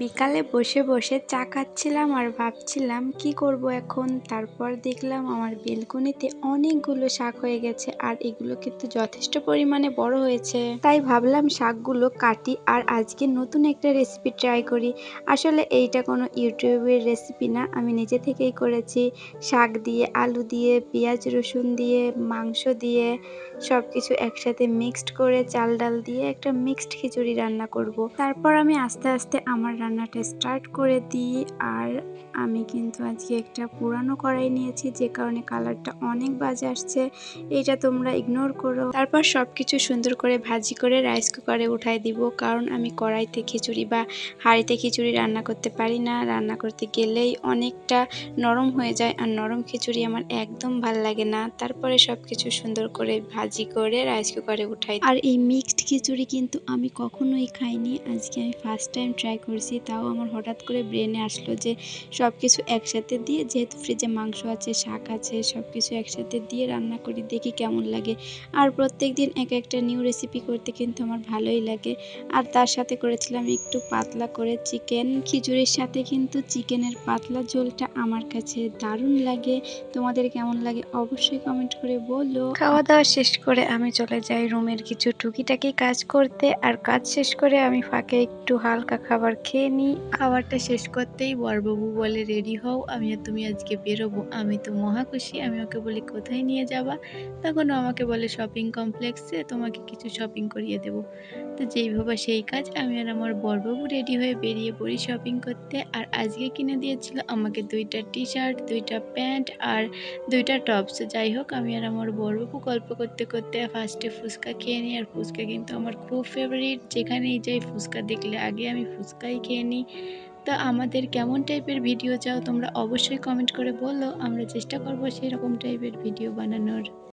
বিকালে বসে বসে চা খাচ্ছিলাম আর ভাবছিলাম, কি করব এখন? তারপর দেখলাম আমার বেলকনিতে অনেকগুলো শাক হয়ে গেছে আর এগুলো কিন্তু যথেষ্ট পরিমাণে বড় হয়েছে। তাই ভাবলাম শাকগুলো কাটি আর আজকে নতুন একটা রেসিপি ট্রাই করি। আসলে এইটা কোনো ইউটিউবের রেসিপি না, আমি নিজে থেকেই করেছি। শাক দিয়ে, আলু দিয়ে, পেঁয়াজ, রসুন দিয়ে, মাংস দিয়ে সব কিছু একসাথে মিক্সড করে চাল ডাল দিয়ে একটা মিক্সড খিচুড়ি রান্না করব। তারপর আমি আস্তে আস্তে আমার রান্নাটা স্টার্ট করে দিই। আর আমি কিন্তু আজকে একটা পুরানো কড়াই নিয়েছি, যে কারণে কালারটা অনেক বাজে আসছে। এটা তোমরা ইগনোর করো। তারপর সব কিছু সুন্দর করে ভাজি করে রাইস কুকারে উঠাই দিব। কারণ আমি কড়াইতে খিচুড়ি বা হাঁড়িতে খিচুড়ি রান্না করতে পারি না। রান্না করতে গেলেই অনেকটা নরম হয়ে যায় আর নরম খিচুড়ি আমার একদম ভালো লাগে না। তারপরে সব কিছু সুন্দর করে ভাজি করে রাইস কুকারে উঠাই আর এই মিক্সড খিচুড়ি কিন্তু আমি কখনোই খাইনি। আজকে আমি ফার্স্ট টাইম ট্রাই করছি। তাও আমার হঠাৎ করে ব্রেনে আসলো যে সব কিছু একসাথে দিয়ে, যেহেতু ফ্রিজে মাংস আছে, শাক আছে সব কিছু একসাথে দিয়ে রান্না করি, দেখি কেমন লাগে। আর প্রত্যেক দিন এক একটা নিউ রেসিপি করতে কিন্তু আমার ভালোই লাগে। আর তার সাথে করেছিলাম একটু পাতলা করে চিকেন খিচুড়ির সাথে কিন্তু চিকেনের পাতলা ঝোলটা আমার কাছে দারুণ লাগে। তোমাদের কেমন লাগে অবশ্যই কমেন্ট করে বলো। খাওয়া দাওয়া শেষ করে আমি চলে যাই রুমের কিছু টুকিটাকি কাজ করতে, আর কাজ শেষ করে আমি ফাঁকে একটু হালকা খাবার খেয়ে নিই, খাবারটা শেষ করতেই বরবাবু বলে, রেডি হও, আমি আর তুমি আজকে বেরোবো। আমি তো মহা খুশি, আমি ওকে বলি, কোথায় নিয়ে যাবা? তখন আমাকে বলে, শপিং কমপ্লেক্সে তোমাকে কিছু শপিং করিয়ে দেবো। তো যেই ভাবা সেই কাজ, আমি আর আমার বরবাবু রেডি হয়ে বেরিয়ে পড়ি শপিং করতে। আর আজকে কিনে দিয়েছিল আমাকে দুইটা টি শার্ট দুইটা প্যান্ট আর দুইটা টপস। যাই হোক, আমি আর আমার বরবাবু গল্প করতে করতে ফার্স্টে ফুচকা খেয়ে নিই। আর ফুচকা কিন্তু আমার খুব ফেভারিট যেখানেই যাই ফুচকা দেখলে আগে আমি ফুচকাই খেয়ে নিই। তো আমাদের কেমন টাইপের ভিডিও চাও তোমরা অবশ্যই কমেন্ট করে বলো। আমরা চেষ্টা করব সেরকম টাইপের ভিডিও বানানোর।